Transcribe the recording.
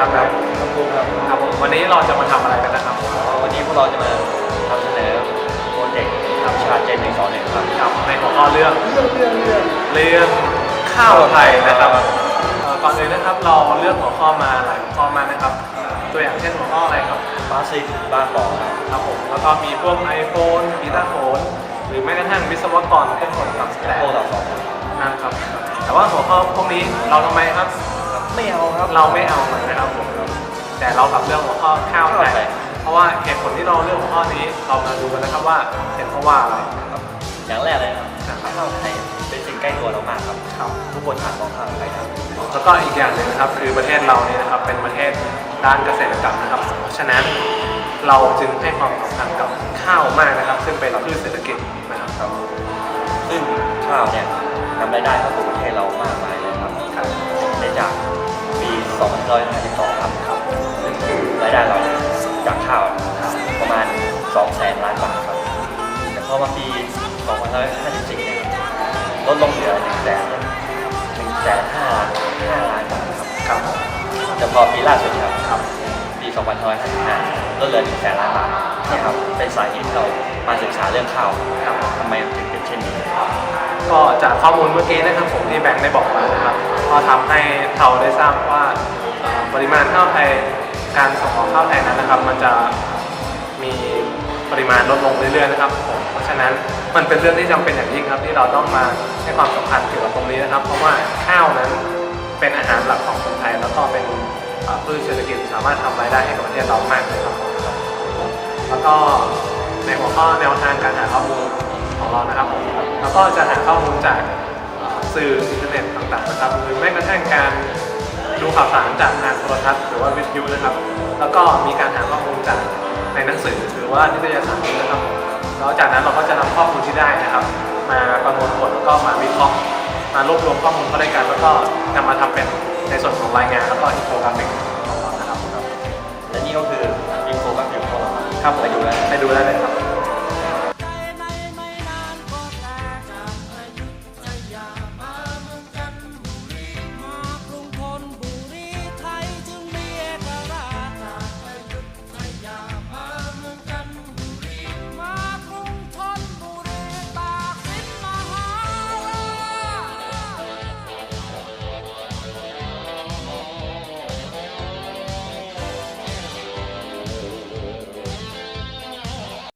ครับครับผมครับผมวันนี้เราจะมาทำอะไรกันนะครับ วันนี้พวกเราจะมานำเสนอโปรเจกต์ทำชาติเจนหนึ่งสองหนึ่งครับกับในหัวข้อเรื่องเรื่องเรื่องเรื่องเรื่องข้าวไทยนะครับก่อนอื่นนะครับเราเลือกหัวข้อมาหลายหัวข้อมานะครับ ตัวอย่างเช่นหัวข้ออะไรครับบ้านซีบ้านบ่อครับครับผมแล้วก็มีพวกไอโฟนกีตาร์โฟนหรือแม้กระทั่งวิศวกรเครื่อลต่าแอปๆโต่อสองนะครับแต่ว่าหัวข้อพวกนี้เราทำไมครับ ไม่เอาครับ เราไม่เอามันนะครับผมแต่เรากลับเรื่องหัวข้อข้าวไทข้าวไทยยเพราะว่าเหตุผลที่เราเลือกหัวข้อนี้เรามาดูกันนะครับว่าเป็นเพราะว่าอะไรครับอย่างแรกเลยครับนะครับข้าวไทยเป็นสิ่งใกล้ตัวเรามากครับครับทุกคนหันมองข้าวไทยครับแล้วก็อีกอย่างหนึ่งนะครับคือประเทศเราเนี่ยนะครับเป็นประเทศด้านเกษตรกรรมนะครับเพราะฉะนั้นเราจึงให้ความสำคัญกับข้าวมากนะครับ ซึ่งเป็นพืชเศรษฐกิจนะครับครับซึ่งข้าวเนี่ยนำรายได้เข้าสู่ประเทศเรามากมายเลยครับ 2,152ครับครับซึ่งรายได้เราจากข้าวนะครับประมาณ 2 แสนล้านบาทครับ แต่พอมาปี2,154เนี่ยลดลงเหลือ1แสน1แสน5ล้าน5ล้านบาทครับครับแต่พอปีล่าสุดครับครับปี2,155ลดเหลือ1แสนล้านบาทนี่ครับเป็นสาเหตุที่เรามาศึกษาเรื่องข้าวครับทำไมถึงเป็นเช่นนี้ ก็จากข้อมูลเมื่อกี้นะครับผมที่แบงค์ได้บอกมา ก็ทำให้เราได้ทราบว่าปริมาณข้าวไทยการส่งออกข้าวไทยนั้นนะครับ มันจะมีปริมาณลดลงเรื่อยๆนะครับผมเพราะฉะนั้นมันเป็นเรื่องที่จำเป็นอย่างยิ่งครับ ที่เราต้องมาให้ความสำคัญเกี่ยวกับตรงนี้นะครับ เพราะว่าข้าวนั้นเป็นอาหารหลักของคนไทย แล้วก็เป็นพืชเศรษฐกิจสามารถทำรายได้ให้กับประเทศเรามากเลยครับผมแล้วก็ในหัวข้อแนวทางการหาข้อมูลของเรานะครับผมแล้วก็จะหาข้อมูลจาก สื่ออินเทอร์เน็ตต่างๆนะครับ หรือแม้กระทั่งการดูข่าวสารจากทางโทรทัศน์หรือว่าวิทยุนะครับ แล้วก็มีการหาข้อมูลจากในหนังสือหรือว่านิตยสารนะครับแล้วจากนั้นเราก็จะนำข้อมูลที่ได้นะครับ มาประมวลผลแล้วก็มาวิเคราะห์มารวบรวมข้อมูลเข้าด้วยกัน แล้วก็นำมาทำเป็นในส่วนของรายงานแล้วก็อินโฟกราฟิกของเรานะครับและนี่ก็คืออินโฟกราฟิกของเราครับไปดูแล้วไปดูได้เลยครับ